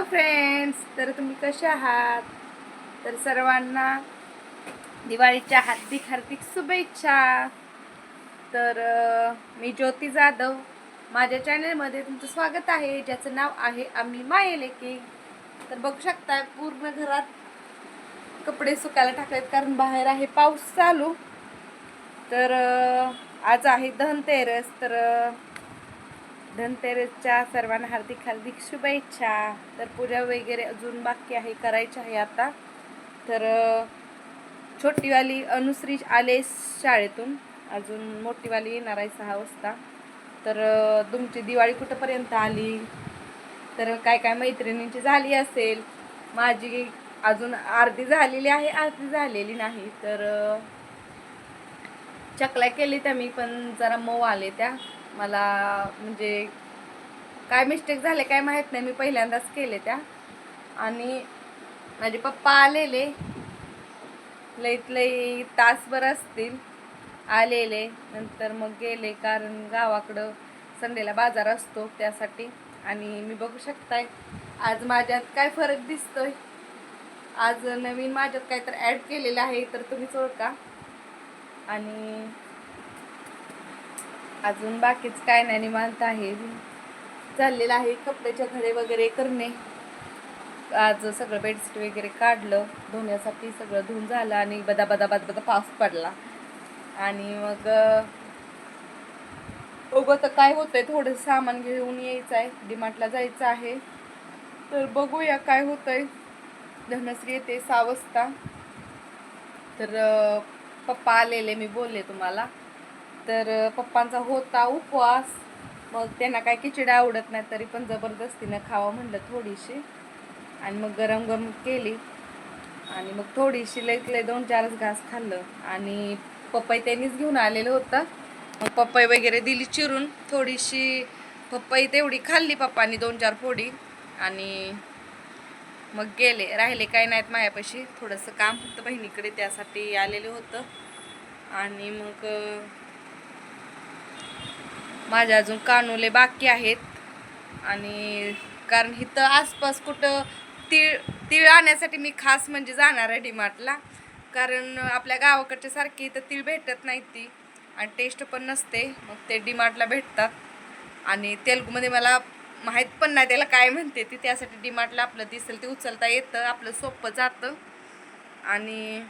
Hello friends तर तुम्ही कसे आहात? तर सर्वांना दिवाळीच्या हार्दिक हार्दिक शुभेच्छा. तर मी ज्योती जाधव. माझ्या चॅनलमध्ये तुमचं स्वागत आहे ज्याचं नाव आहे आम्ही मायलेके. तर बघू शकताय पूर्ण घरात कपडे सुकायला टाकलेत कारण बाहेर आहे पाऊस चालू. तर आज आहे धनतेरस. तर धनतेरसच्या सर्वांना हार्दिक हार्दिक शुभेच्छा. तर पूजा वगैरे अजून बाकी आहे करायची आहे आता. तर छोटीवाली अनुश्री आले शाळेतून. अजून मोठीवाली येणार आहे सहा वाजता. तर तुमची दिवाळी कुठंपर्यंत आली? तर काय काय मैत्रिणींची झाली असेल? माझी अजून अर्धी झालेली आहे अर्धी झालेली नाही. तर चकल्या केली त्या मी पण जरा मऊ आले त्या. मला म्हणजे काय मिस्टेक झाले काय माहीत नाही. मी पहिल्यांदाच केले त्या. आणि माझे पप्पा आलेले. लईत लई तासभर असतील. आलेले. नंतर मग गेले कारण गावाकडं संडेला बाजार असतो त्यासाठी. आणि मी बघू शकताय आज माझ्यात काय फरक दिसतोय. आज नवीन माझ्यात काय तर ॲड केलेलं आहे तर तुम्हीच ओळखा. आणि अजून बाकीच काय नाही निवांत आहे. चाललेलं आहे कपड्याच्या घडे वगैरे करणे. आज सगळं बेडशीट वगैरे काढलं धुण्यासाठी सगळं धुवून झालं आणि बदा बदा बदा बदा पाऊस पडला. आणि मग बघू आता काय होतंय थोडं सामान घेऊन यायचं आहे डिमार्टला जायचं आहे. तर बघूया काय होतंय. धनश्री येते सहा वाजता. तर पप्पा आलेले मी बोलले तुम्हाला. तर पप्पांचा होता उपवास. मग त्यांना काय खिचडी आवडत नाही तरी पण जबरदस्तीनं खावं म्हणलं थोडीशी. आणि मग गरम गरम केली. आणि मग थोडीशी लईत लई दोन चारच घास खाल्लं. आणि पपई त्यांनीच घेऊन आलेलं होतं. मग पपई वगैरे दिली चिरून. थोडीशी पपई तेवढी खाल्ली पप्पानी दोन चार फोडी. आणि मग गेले. राहिले काय नाहीत मायापाशी. थोडंसं काम होतं बहिणीकडे त्यासाठी आलेलं होतं. आणि मग माझ्या अजून कानुले बाकी आहेत. आणि कारण इथं आसपास कुठं तीळ तीळ आणण्यासाठी मी खास म्हणजे जाणार आहे डीमार्टला. कारण आपल्या गावाकडच्या सारखी इथं तीळ भेटत नाही ती. आणि टेस्ट पण नसते. मग ते डीमार्टला भेटतात. आणि तेलगूमध्ये मला माहीत पण नाही त्याला काय म्हणते ती. त्यासाठी डीमार्टला आपलं दिसेल ते उचलता येतं. आपलं सोपं जातं. आणि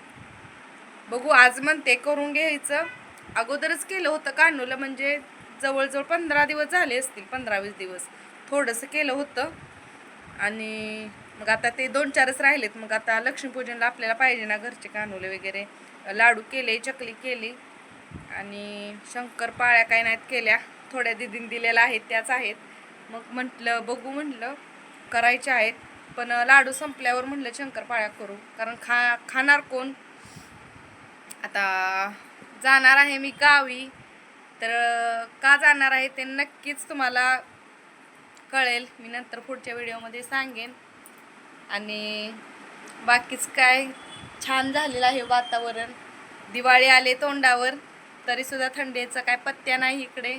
बघू आज म्हणते करून घ्यायचं. अगोदरच केलं होतं कानूला म्हणजे जवळजवळ पंधरा दिवस झाले असतील पंधरा वीस दिवस. थोडंसं केलं होतं. आणि मग आता ते दोन चारच राहिलेत. मग आता लक्ष्मीपूजनला आपल्याला पाहिजे ना घरचे कानोले वगैरे. लाडू केले चकली केली. आणि शंकरपाळ्या काय नाहीत केल्या. थोड्या दिदीन दिलेल्या आहेत त्याच आहेत. मग म्हटलं बघू म्हटलं करायच्या आहेत. पण लाडू संपल्यावर म्हटलं शंकरपाळ्या करू. कारण खा खाणार कोण? आता जाणार आहे मी गावी. तर का जाणार आहे ते नक्कीच तुम्हाला कळेल. मी नंतर पुढच्या व्हिडिओमध्ये सांगेन. आणि बाकीच काय छान झालेलं आहे वातावरण. दिवाळी आले तोंडावर तरीसुद्धा थंडीचा काय पत्त्या नाही इकडे.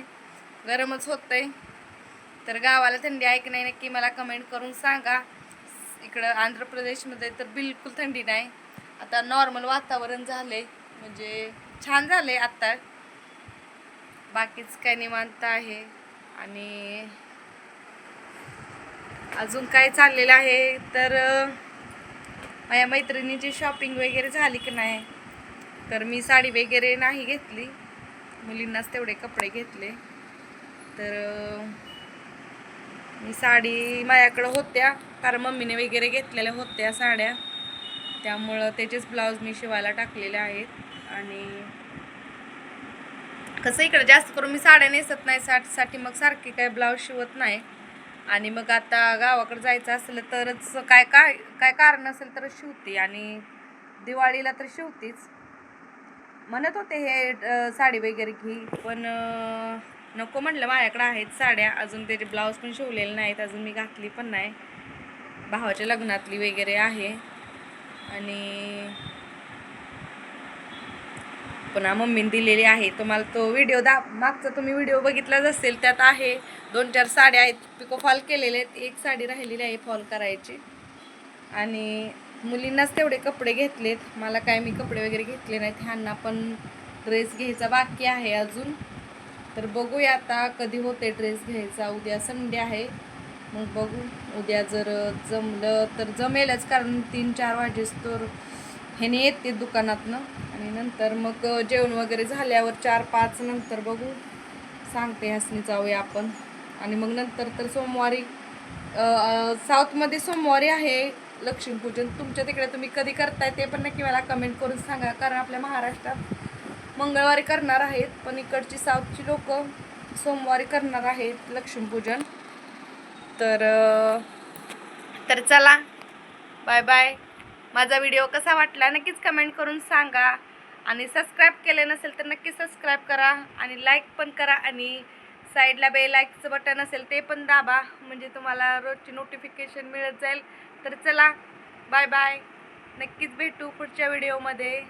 गरमच होतंय. तर गावाला थंडी आहे की नाही नक्की मला कमेंट करून सांगा. इकडं आंध्र प्रदेशमध्ये तर बिलकुल थंडी नाही. आता नॉर्मल वातावरण झालंय. म्हणजे छान झालं आहे आत्ता. बाकीच काय निवांत आहे. आणि अजून काय चाललेलं आहे तर माझ्या मैत्रिणीची शॉपिंग वगैरे झाली की नाही तर मी साडी वगैरे नाही घेतली. मुलींनाच तेवढे कपडे घेतले. तर मी साडी माझ्याकडं होत्या कारण मम्मीने वगैरे घेतलेल्या होत्या साड्या. त्यामुळं त्याचेच ब्लाऊज मी शिवायला टाकलेले आहेत. आणि कसं इकडं जास्त करून मी साड्या नेसत नाही साठीसाठी मग सारखी काय ब्लाऊज शिवत नाही. आणि मग आता गावाकडे जायचं असलं तरच काय काय काय कारण असेल तर शिवते आणि दिवाळीला तर शिवतीच. म्हणत होते हे साडी वगैरे घे पण नको म्हटलं माझ्याकडे आहेत साड्या. अजून त्याचे ब्लाऊज पण शिवलेले नाहीत अजून मी घातली पण नाही. भावाच्या लग्नातली वगैरे आहे. आणि पुन्हा मम्मीने दिलेली आहे. तुम्हाला तो व्हिडिओ दा मागचा तुम्ही व्हिडिओ बघितलाच असेल त्यात आहे. दोन चार साड्या आहेत. पिको फॉल केलेले आहेत. एक साडी राहिलेली आहे फॉल करायची. आणि मुलींनाच तेवढे कपडे घेतलेत. मला काय मी कपडे वगैरे घेतले नाहीत. ह्यांना पण ड्रेस घ्यायचा बाकी आहे अजून. तर बघूया आता कधी होते ड्रेस घ्यायचा. उद्या संडे आहे. मग बघू. उद्या जर जमलं तर जमेलच. कारण तीन चार वाजेस तर ह्याने येते दुकानातनं. आणि नंतर मग जेवण वगैरे झाल्यावर चार पाच नंतर बघू. सांगते ह्यासनी जाऊया आपण. आणि मग नंतर तर सोमवारी साऊथमध्ये सोमवारी आहे लक्ष्मीपूजन. तुमच्या तिकडे तुम्ही कधी करताय ते पण नक्की मला कमेंट करून सांगा. कारण आपल्या महाराष्ट्रात मंगळवारी करणार आहेत पण इकडची साऊथची लोक सोमवारी करणार आहेत लक्ष्मीपूजन. तर तर चला. Bye bye. माझा व्हिडिओ कसा वाटला नक्कीच कमेंट करून सांगा. आणि सबस्क्राईब केले नसेल तर नक्की सबस्क्राईब करा आणि लाईक पण करा आणि साईडला बेल लाईकचं बटन असेल ते पण दाबा. म्हणजे तुम्हाला रोजची नोटिफिकेशन मिळत जाईल. तर चला बाय बाय नक्कीच भेटू पुढच्या व्हिडिओमध्ये